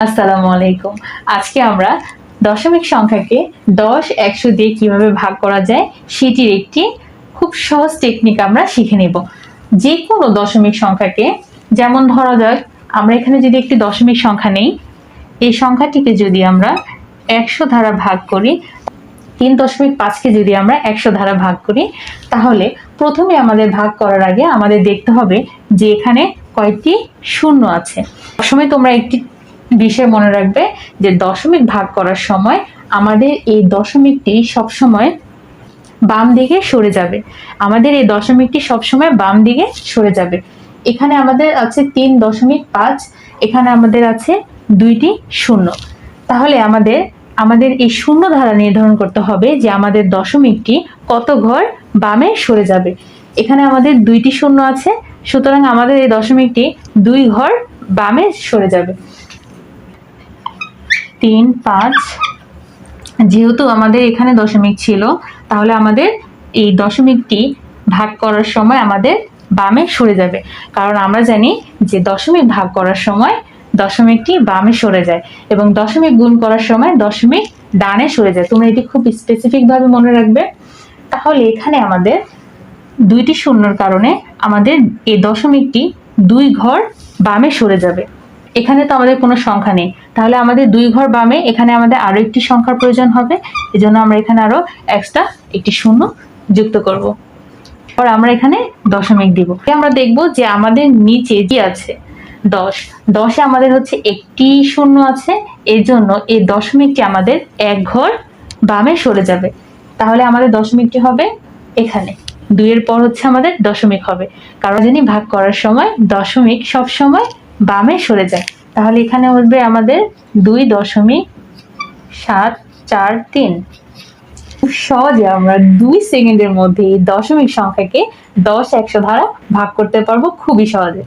আসসালামু আলাইকুম। আজকে আমরা দশমিক সংখ্যাকে দশ একশো দিয়ে কীভাবে ভাগ করা যায় সেটির একটি খুব সহজ টেকনিক আমরা শিখে নেব। যে কোনো দশমিক সংখ্যাকে, যেমন ধরা যাক, আমরা এখানে যদি একটি দশমিক সংখ্যা নেই, এই সংখ্যাটিকে যদি আমরা একশো দ্বারা ভাগ করি, তিন দশমিক পাঁচকে যদি আমরা একশো দ্বারা ভাগ করি, তাহলে প্রথমে আমাদের ভাগ করার আগে আমাদের দেখতে হবে যে এখানে কয়েকটি শূন্য আছে। সময় তোমরা একটি বিষয় মনে রাখবে যে দশমিক ভাগ করার সময় আমাদের এই দশমিকটি সবসময় বাম দিকে সরে যাবে। আমাদের এই দশমিকটি সবসময় বাম দিকে সরে যাবে। এখানে আমাদের আছে তিন দশমিক পাঁচ, এখানে আমাদের আছে দুইটি শূন্য। তাহলে আমাদের আমাদের এই শূন্য ধারা নির্ধারণ করতে হবে যে আমাদের দশমিকটি কত ঘর বামে সরে যাবে। এখানে আমাদের দুইটি শূন্য আছে, সুতরাং আমাদের এই দশমিকটি দুই ঘর বামে সরে যাবে। তিন, পাঁচ। যেহেতু আমাদের এখানে দশমিক ছিল, তাহলে আমাদের এই দশমিকটি ভাগ করার সময় আমাদের বামে সরে যাবে। কারণ আমরা জানি যে দশমিক ভাগ করার সময় দশমিকটি বামে সরে যায় এবং দশমিক গুণ করার সময় দশমিক ডানে সরে যায়। তোমরা এটি খুব স্পেসিফিক ভাবে মনে রাখবে। তাহলে এখানে আমাদের দুইটি শূন্যর কারণে আমাদের এই দশমিকটি দুই ঘর বামে সরে যাবে। এখানে তো আমাদের কোনো সংখ্যা নেই। তাহলে আমাদের দুই ঘর বামে এখানে আমাদের আরও একটি সংখ্যার প্রয়োজন হবে। এজন্য আমরা এখানে আরও এক্সট্রা একটি শূন্য যুক্ত করব। পর আমরা এখানে দশমিক দিব। আমরা দেখব যে আমাদের নিচে যে আছে? দশ। দশে আমাদের হচ্ছে একটি শূন্য আছে। এর জন্য এই দশমিকটি আমাদের এক ঘর বামে সরে যাবে। তাহলে আমাদের দশমিকটি হবে এখানে। দুইয়ের পর হচ্ছে আমাদের দশমিক হবে। কারণ জানি ভাগ করার সময় দশমিক সব সময় বামে সরে যায়। তাহলে এখানে উঠবে আমাদের দুই দশমিক সাত চার তিন। খুব সহজে আমরা দুই সেকেন্ডের মধ্যে এই দশমিক সংখ্যাকে দশ একশো ধারা ভাগ করতে পারব, খুবই সহজে।